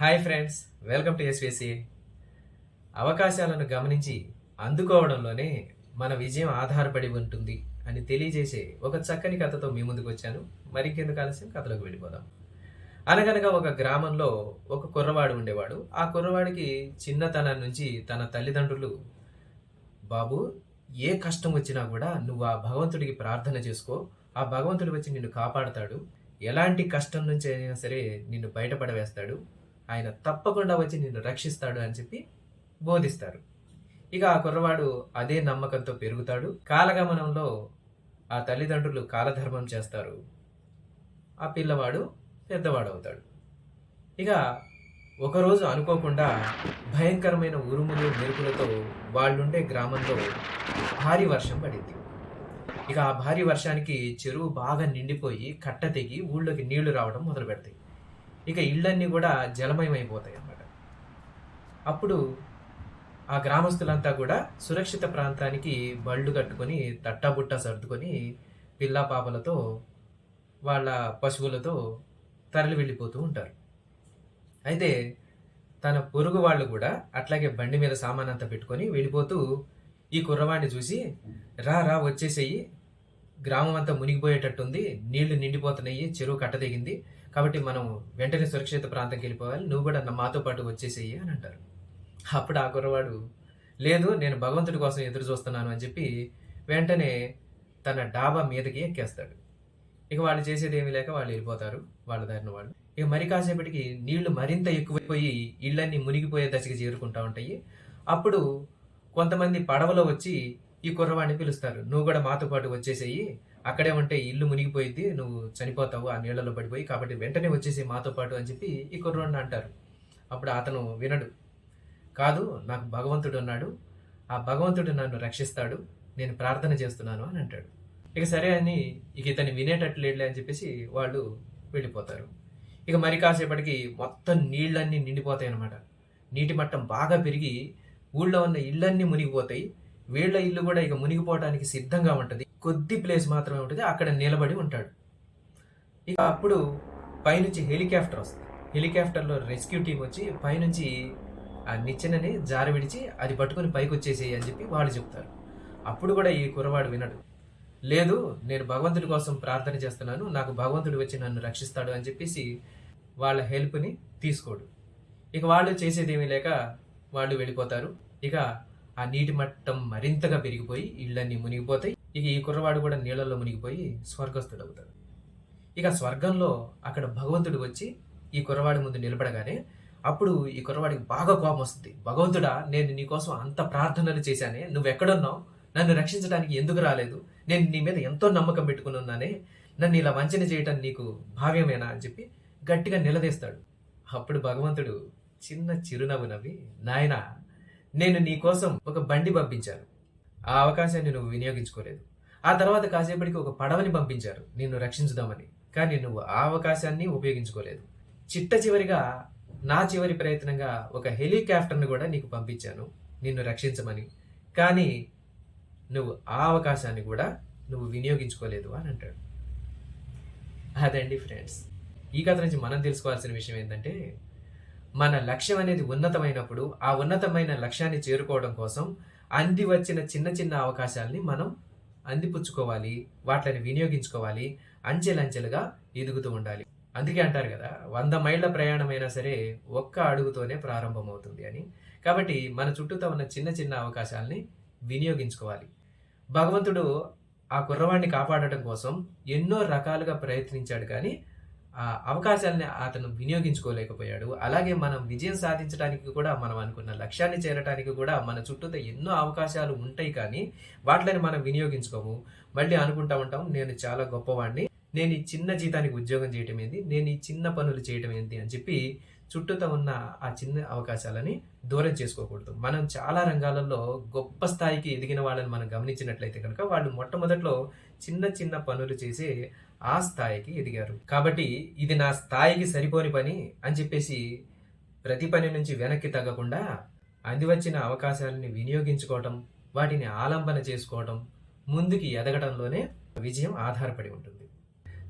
Hi friends welcome to SVC అవకాశాలను గమనించి అందుకోవడంలోనే మన విజయం ఆధారపడి ఉంటుంది అని తెలియజేసే ఒక చక్కని కథతో మీ ముందుకు వచ్చాను. మరికెందుకు ఆలస్యం? కథలోకి వెళ్ళిపోదాం. అనగనగా ఒక గ్రామంలో ఒక కుర్రవాడు ఉండేవాడు. ఆ కుర్రవాడికి చిన్నతనం నుంచి తన తల్లిదండ్రులు బాబు ఏ కష్టం వచ్చినా కూడా నువ్వు ఆ భగవంతుడికి ప్రార్థన చేసుకో. ఆ భగవంతుడు వచ్చి నిన్ను కాపాడతాడు. ఎలాంటి కష్టం నుంచి అయినా సరే నిన్ను బయటపడవేస్తాడు. ఆయన తప్పకుండా వచ్చి నిన్ను రక్షిస్తాడు అని చెప్పి బోధిస్తారు. ఇక ఆ కుర్రవాడు అదే నమ్మకంతో పెరుగుతాడు. కాలగమనంలో ఆ తల్లిదండ్రులు కాలధర్మం చేస్తారు. ఆ పిల్లవాడు పెద్దవాడు అవుతాడు ఇక ఒకరోజు అనుకోకుండా భయంకరమైన ఉరుములు మెరుపులతో వాళ్ళుండే గ్రామంలో భారీ వర్షం పడింది. ఇక ఆ భారీ వర్షానికి చెరువు బాగా నిండిపోయి కట్ట తెగి ఊళ్ళోకి నీళ్ళు రావడం మొదలు పెడతాయి ఇక ఇళ్ళన్నీ కూడా జలమయమైపోతాయి అన్నమాట అప్పుడు ఆ గ్రామస్తులంతా కూడా సురక్షిత ప్రాంతానికి బళ్ళు కట్టుకొని తట్టాబుట్ట సర్దుకొని పిల్ల పాపలతో వాళ్ళ పశువులతో తరలి వెళ్ళిపోతూ ఉంటారు. అయితే తన పొరుగు వాళ్ళు కూడా అట్లాగే బండి మీద సామాన్ అంతా పెట్టుకొని వెళ్ళిపోతూ ఈ కుర్రవాడిని చూసి రా రా వచ్చేసేయి. గ్రామం అంతా మునిగిపోయేటట్టుంది. నీళ్ళు నిండిపోతున్నాయి. చెరువు కట్టదగింది. కాబట్టి మనం వెంటనే సురక్షిత ప్రాంతంకి వెళ్ళిపోవాలి. నువ్వు కూడా నా మాతో పాటు వచ్చేసేయి అని అంటారు. అప్పుడు ఆ కుర్రవాడు లేదు నేను భగవంతుడి కోసం ఎదురు చూస్తున్నాను అని చెప్పి వెంటనే తన డాబా మీదకి ఎక్కేస్తాడు. ఇక వాళ్ళు చేసేది ఏమీ లేక వాళ్ళు వెళ్ళిపోతారు వాళ్ళ దారిన వాళ్ళు. ఇక మరి కాసేపటికి నీళ్ళు మరింత ఎక్కువైపోయి ఇళ్ళన్నీ మునిగిపోయే దశకి చేరుకుంటా ఉంటాయి. అప్పుడు కొంతమంది పడవలో వచ్చి ఈ కుర్రవాడిని పిలుస్తారు. నువ్వు కూడా మాతో పాటు వచ్చేసేయి అక్కడే ఉంటే ఇల్లు మునిగిపోయింది నువ్వు చనిపోతావు ఆ నీళ్ళలో పడిపోయి కాబట్టి వెంటనే వచ్చేసి మాతో పాటు అని చెప్పి ఈ కుర్రవాడిని అంటారు. అప్పుడు అతను వినడు. కాదు నాకు భగవంతుడు ఉన్నాడు. ఆ భగవంతుడు నన్ను రక్షిస్తాడు. నేను ప్రార్థన చేస్తున్నాను అని అంటాడు. ఇక సరే అని ఇక ఇతన్ని వినేటట్లు లేడులే అని చెప్పేసి వాళ్ళు వెళ్ళిపోతారు. ఇక మరి కాసేపటికి మొత్తం నీళ్ళన్నీ నిండిపోతాయి అన్నమాట. నీటి మట్టం బాగా పెరిగి ఊళ్ళో ఉన్న ఇళ్ళన్నీ మునిగిపోతాయి. వీళ్ళ ఇల్లు కూడా ఇక మునిగిపోవడానికి సిద్ధంగా ఉంటుంది. కొద్ది ప్లేస్ మాత్రమే ఉంటుంది. అక్కడ నిలబడి ఉంటాడు. ఇక అప్పుడు పైనుంచి హెలికాప్టర్ వస్తుంది. హెలికాప్టర్లో రెస్క్యూ టీం వచ్చి పైనుంచి ఆ నిచ్చెనని జార విడిచి అది పట్టుకొని పైకి వచ్చేసేయి అని చెప్పి వాళ్ళు చెప్తారు. అప్పుడు కూడా ఈ కురవాడు వినడు. లేదు నేను భగవంతుడి కోసం ప్రార్థన చేస్తున్నాను. నాకు భగవంతుడు వచ్చి నన్ను రక్షిస్తాడు అని చెప్పేసి వాళ్ళ హెల్ప్ని తీసుకోడు. ఇక వాళ్ళు చేసేది ఏమీ లేక వాళ్ళు వెళ్ళిపోతారు. ఇక ఆ నీటి మట్టం మరింతగా పెరిగిపోయి ఇళ్ళన్నీ మునిగిపోతాయి. ఇక ఈ కుర్రవాడు కూడా నీళ్ళల్లో మునిగిపోయి స్వర్గస్థుడు అవుతాడు ఇక స్వర్గంలో అక్కడ భగవంతుడు వచ్చి ఈ కుర్రవాడి ముందు నిలబడగానే అప్పుడు ఈ కుర్రవాడికి బాగా కోపం వస్తుంది. భగవంతుడా నేను నీకోసం అంత ప్రార్థనలు చేశానే నువ్వు ఎక్కడున్నావు నన్ను రక్షించడానికి ఎందుకు రాలేదు? నేను నీ మీద ఎంతో నమ్మకం పెట్టుకుని ఉన్నానే నన్ను ఇలా వంచన చేయటం నీకు భావ్యమేనా అని చెప్పి గట్టిగా నిలదీస్తాడు. అప్పుడు భగవంతుడు చిన్న చిరునవ్వు నవ్వి నాయనా నేను నీ కోసం ఒక బండి పంపించాను. ఆ అవకాశాన్ని నువ్వు వినియోగించుకోలేదు. ఆ తర్వాత కాసేపటికి ఒక పడవని పంపించారు. నిన్ను రక్షించుదామని. కానీ నువ్వు ఆ అవకాశాన్ని ఉపయోగించుకోలేదు. చిట్ట చివరిగా నా చివరి ప్రయత్నంగా ఒక హెలికాప్టర్ని కూడా నీకు పంపించాను. నిన్ను రక్షించమని. కానీ నువ్వు ఆ అవకాశాన్ని కూడా నువ్వు వినియోగించుకోలేదు అని అంటాడు. అదండి ఫ్రెండ్స్. ఈ కథ నుంచి మనం తెలుసుకోవాల్సిన విషయం ఏంటంటే మన లక్ష్యం అనేది ఉన్నతమైనప్పుడు ఆ ఉన్నతమైన లక్ష్యాన్ని చేరుకోవడం కోసం అంది వచ్చిన చిన్న చిన్న అవకాశాలని మనం అందిపుచ్చుకోవాలి వాటిని వినియోగించుకోవాలి అంచెలంచెలుగా ఎదుగుతూ ఉండాలి. అందుకే అంటారు కదా వంద మైళ్ళ ప్రయాణమైనా సరే ఒక్క అడుగుతోనే ప్రారంభమవుతుంది అని. కాబట్టి మన చుట్టూతో ఉన్న చిన్న చిన్న అవకాశాలని వినియోగించుకోవాలి. భగవంతుడు ఆ కుర్రవాణ్ణి కాపాడటం కోసం ఎన్నో రకాలుగా ప్రయత్నించాడు కానీ అవకాశాలని అతను వినియోగించుకోలేకపోయాడు. అలాగే మనం విజయం సాధించడానికి కూడా మనం అనుకున్న లక్ష్యాన్ని చేరడానికి కూడా మన చుట్టూతో ఎన్నో అవకాశాలు ఉంటాయి కానీ వాటిని మనం వినియోగించుకోము. మళ్ళీ అనుకుంటా ఉంటాం నేను చాలా గొప్పవాడిని నేను ఈ చిన్న జీతానికి ఉద్యోగం చేయటం ఏంటి నేను ఈ చిన్న పనులు చేయటం ఏంటి అని చెప్పి చుట్టూతో ఉన్న ఆ చిన్న అవకాశాలని దూరం చేసుకోకూడదు. మనం చాలా రంగాలలో గొప్ప స్థాయికి ఎదిగిన వాళ్ళని మనం గమనించినట్లయితే కనుక వాళ్ళు మొట్టమొదట్లో చిన్న చిన్న పనులు చేసే ఆ స్థాయికి ఎదిగారు. కాబట్టి ఇది నా స్థాయికి సరిపోని పని అని చెప్పేసి ప్రతి పని నుంచి వెనక్కి తగ్గకుండా అందివచ్చిన అవకాశాలని వినియోగించుకోవటం వాటిని ఆలంబన చేసుకోవటం ముందుకి ఎదగడంలోనే విజయం ఆధారపడి ఉంటుంది.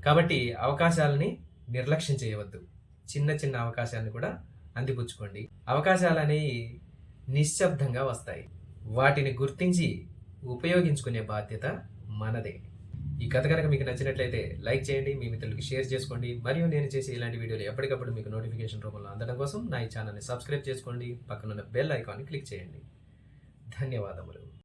కాబట్టి అవకాశాలని నిర్లక్ష్యం చేయవద్దు. చిన్న చిన్న అవకాశాన్ని కూడా అందిపుచ్చుకోండి. అవకాశాలు అనేవి నిశ్శబ్దంగా వస్తాయి. వాటిని గుర్తించి ఉపయోగించుకునే బాధ్యత మనదే. ఈ కథ కనుక మీకు నచ్చినట్లయితే లైక్ చేయండి మీ మిత్రులకి షేర్ చేసుకోండి. మరియు నేను చేసే ఇలాంటి వీడియోలు ఎప్పటికప్పుడు మీకు నోటిఫికేషన్ రూపంలో అందడం కోసం నా ఈ ఛానల్ని సబ్స్క్రైబ్ చేసుకోండి. పక్కనున్న బెల్ ఐకాన్ని క్లిక్ చేయండి. ధన్యవాదములు.